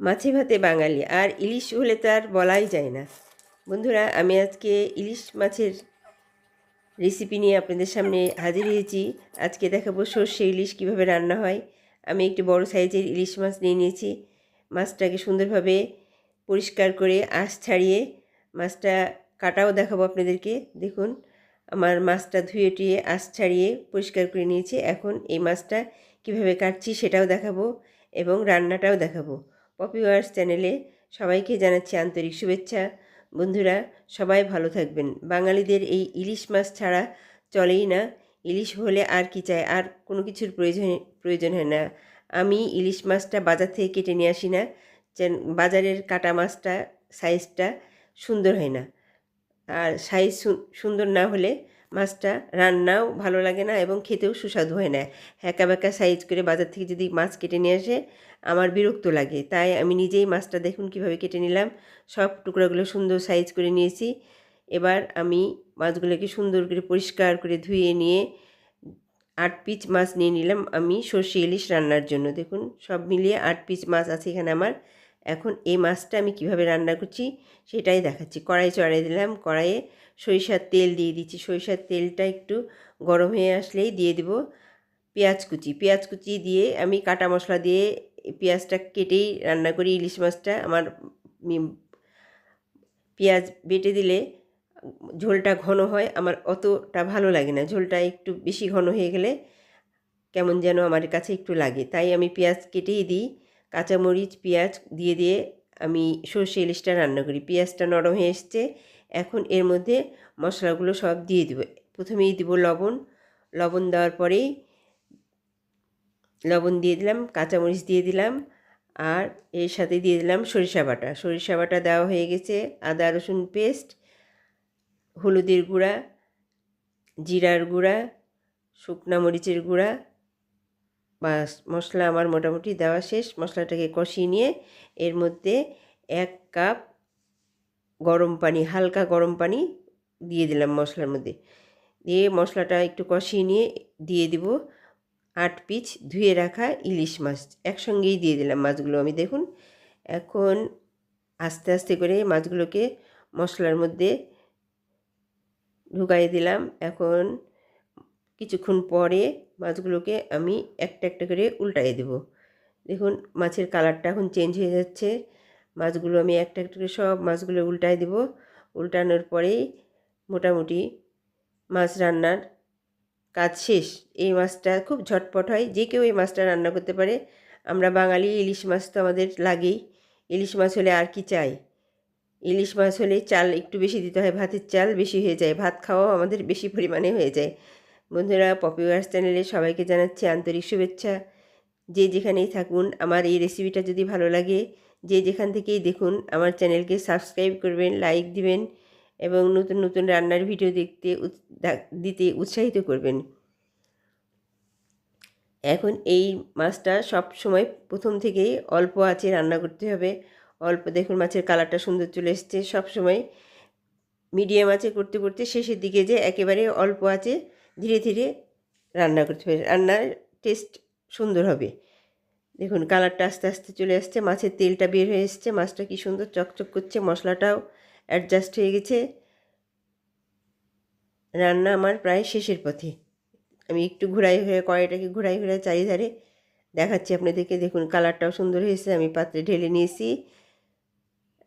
মাছে ভাতে বাঙালি, আর ইলিশ হলে তো আর বলাই যায় না। বন্ধুরা, আমি আজকে ইলিশ মাছের রেসিপি নিয়ে আপনাদের সামনে হাজির হয়েছি। আজকে দেখাবো সর্ষে ইলিশ কীভাবে রান্না হয়। আমি একটি বড় সাইজের ইলিশ মাছ নিয়ে নিয়েছি। মাছটাকে সুন্দরভাবে পরিষ্কার করে আঁশ ছাড়িয়ে মাছটা কাটাও দেখাবো আপনাদেরকে। দেখুন, আমার মাছটা ধুয়ে টুয়ে আঁশ ছাড়িয়ে পরিষ্কার করে নিয়েছি। এখন এই মাছটা কীভাবে কাটছি সেটাও দেখাবো এবং রান্নাটাও দেখাবো। পপি ওয়ার্স চ্যানেলে সবাইকে জানাচ্ছি আন্তরিক শুভেচ্ছা। বন্ধুরা, সবাই ভালো থাকবেন। বাঙালিদের এই ইলিশ মাছ ছাড়া চলেই না। ইলিশ হলে আর কি চাই? আর কোনো কিছুর প্রয়োজন প্রয়োজন হয় না। আমি ইলিশ মাছটা বাজার থেকে কেটে নিয়ে আসি না। বাজারের কাটা মাছটা, সাইজটা সুন্দর হয় না। আর সাইজ সুন্দর না হলে মাছটা রান্নাও ভালো লাগে না এবং খেতেও সুস্বাদু হয় না। হ্যাঁকা ব্যাকা সাইজ করে বাজার থেকে যদি মাছ কেটে নিয়ে আসে, আমার বিরক্ত লাগে। তাই আমি নিজেই মাছটা দেখুন কীভাবে কেটে নিলাম। সব টুকরাগুলো সুন্দর সাইজ করে নিয়েছি। এবার আমি মাছগুলোকে সুন্দর করে পরিষ্কার করে ধুয়ে নিয়ে আট পিস মাছ নিয়ে নিলাম আমি সর্ষে ইলিশ রান্নার জন্য। দেখুন, সব মিলিয়ে আট পিস মাছ আছে এখানে আমার। এখন এই মাছটা আমি কীভাবে রান্না করছি সেটাই দেখাচ্ছি। কড়াই চড়াই দিলাম, কড়াইয়ে সরিষার তেল দিয়ে দিচ্ছি। সরিষার তেলটা একটু গরম হয়ে আসলেই দিয়ে দেব পেঁয়াজ কুচি। পেঁয়াজ কুচি দিয়ে আমি কাটা মশলা দিয়ে পেঁয়াজটা কেটেই রান্না করি ইলিশ মাছটা। আমার পেঁয়াজ বেটে দিলে ঝোলটা ঘন হয়, আমার অতটা ভালো লাগে না। ঝোলটা একটু বেশি ঘন হয়ে গেলে কেমন যেন আমার কাছে একটু লাগে। তাই আমি পেঁয়াজ কেটেই দিই। কাঁচামরিচ, পেঁয়াজ দিয়ে দিয়ে আমি সর্ষে ইলিশটা রান্না করি। পেঁয়াজটা নরম হয়ে এসছে, এখন এর মধ্যে মশলাগুলো সব দিয়ে দেবো। প্রথমেই দিব লবণ। লবণ দেওয়ার পরেই লবণ দিয়ে দিলাম, কাঁচামরিচ দিয়ে দিলাম, আর এর সাথে দিয়ে দিলাম সরিষা বাটা। সরিষা বাটা দেওয়া হয়ে গেছে, আদা, রসুন পেস্ট, হলুদের গুঁড়া, জিরার গুঁড়া, শুকনা মরিচের গুঁড়া বাস, মশলা আমার মোটামুটি দেওয়া শেষ। মশলাটাকে কষিয়ে নিয়ে এর মধ্যে এক কাপ গরম পানি, হালকা গরম পানি দিয়ে দিলাম মশলার মধ্যে। দিয়ে মশলাটা একটু কষিয়ে নিয়ে দিয়ে দিব আট পিচ ধুয়ে রাখা ইলিশ মাছ। একসঙ্গেই দিয়ে দিলাম মাছগুলো আমি, দেখুন। এখন আস্তে আস্তে করে মাছগুলোকে মশলার মধ্যে ঢুকাই দিলাম। এখন কিছুক্ষণ পরে মাছগুলোকে আমি একটা একটা করে উল্টাই দেব। দেখুন, মাছের কালারটা এখন চেঞ্জ হয়ে যাচ্ছে। মাছগুলো আমি একটা একটা করে সব মাছগুলো উল্টাই দেব। উল্টানোর পরেই মোটামুটি মাছ রান্নার কাজ শেষ। এই মাছটা খুব ঝটপট হয়। যে কেউ এই মাছটা রান্না করতে পারে। আমরা বাঙালি, ইলিশ মাছ তো আমাদের লাগেই। ইলিশ মাছ হলে আর কি চাই? ইলিশ মাছ হলে চাল একটু বেশি দিতে হয়, ভাতের চাল বেশি হয়ে যায়। ভাত খাওয়াও আমাদের বেশি পরিমাণে হয়ে যায়। বন্ধুরা পপি ওয়ার্স চ্যানেলে সবাইকে জানাচ্ছি আন্তরিক শুভেচ্ছা। যে যেখানেই থাকুন, আমার এই রেসিপিটা যদি ভালো লাগে, যে যেখান থেকেই দেখুন, আমার চ্যানেলকে সাবস্ক্রাইব করবেন লাইক দিবেন এবং নতুন নতুন রান্নার ভিডিও দেখতে দিতে উৎসাহিত করবেন। এখন এই মাছটা সব সময় প্রথম থেকেই অল্প আছে রান্না করতে হবে। অল্প দেখুন মাছের কালারটা সুন্দর চলে এসছে। সব সময় মিডিয়াম আছে করতে করতে শেষের দিকে যে একেবারে অল্প আছে ধীরে ধীরে রান্না করতে হবে। রান্নার টেস্ট সুন্দর হবে। দেখুন কালারটা আস্তে আস্তে চলে আসছে, মাছের তেলটা বের হয়ে এসছে, মাছটা কি সুন্দর চকচক করছে, মশলাটাও অ্যাডজাস্ট হয়ে গেছে। রান্না আমার প্রায় শেষের পথে। আমি একটু ঘুরাই ঘুরে কড়াইটাকে ঘুরাই ঘুরাই চারিধারে দেখাচ্ছি আপনাদেরকে। দেখুন কালারটাও সুন্দর হয়েছে আমি পাত্রে ঢেলে নিয়েছি।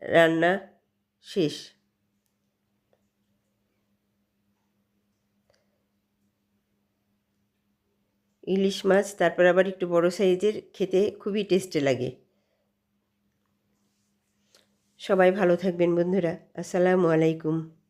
রান্না শেষ। ইলিশ মাছ, তারপর আবার একটু বড় সাইজের, খেতে খুবই টেস্টে লাগে। সবাই ভালো থাকবেন বন্ধুরা, আসসালামু আলাইকুম।